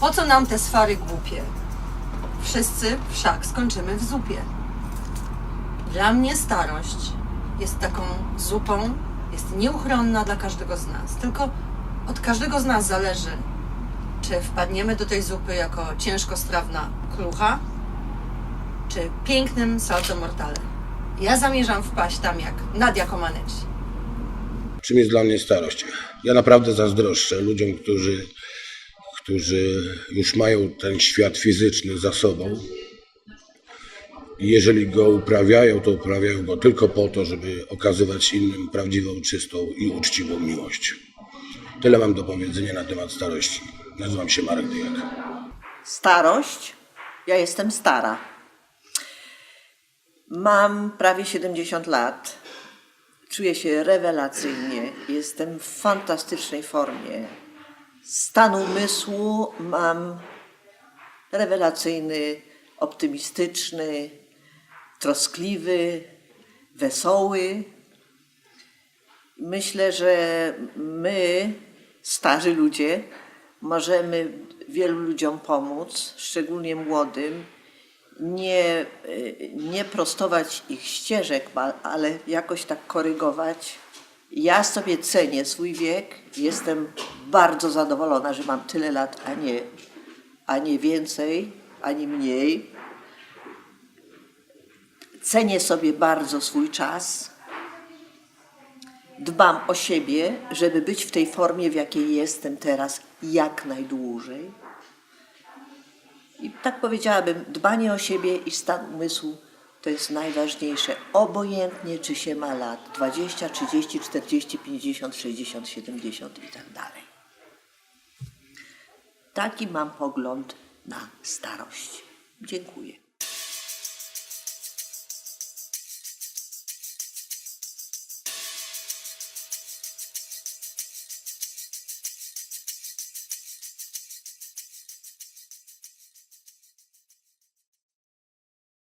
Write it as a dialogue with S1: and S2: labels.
S1: Po co nam te swary głupie? Wszyscy wszak skończymy w zupie. Dla mnie starość jest taką zupą, jest nieuchronna dla każdego z nas. Tylko od każdego z nas zależy, czy wpadniemy do tej zupy jako ciężkostrawna klucha, czy pięknym salto mortale. Ja zamierzam wpaść tam jak Nadia Comaneci.
S2: Czym jest dla mnie starość? Ja naprawdę zazdroszczę ludziom, którzy, którzy już mają ten świat fizyczny za sobą. I jeżeli go uprawiają, to uprawiają go tylko po to, żeby okazywać innym prawdziwą, czystą i uczciwą miłość. Tyle mam do powiedzenia na temat starości. Nazywam się Marek Dyjak.
S3: Starość. Ja jestem stara. Mam prawie 70 lat. Czuję się rewelacyjnie. Jestem w fantastycznej formie. Stan umysłu mam rewelacyjny, optymistyczny, troskliwy, wesoły. Myślę, że my, starzy ludzie, możemy wielu ludziom pomóc, szczególnie młodym, nie, nie prostować ich ścieżek, ale jakoś tak korygować. Ja sobie cenię swój wiek, jestem bardzo zadowolona, że mam tyle lat, a nie, a nie więcej, ani mniej. Cenię sobie bardzo swój czas dbam o siebie, żeby być w tej formie, w jakiej jestem teraz, jak najdłużej. I tak powiedziałabym, dbanie o siebie i stan umysłu to jest najważniejsze. Obojętnie, czy się ma lat 20, 30, 40, 50, 60, 70 i tak dalej. Taki mam pogląd na starość. Dziękuję.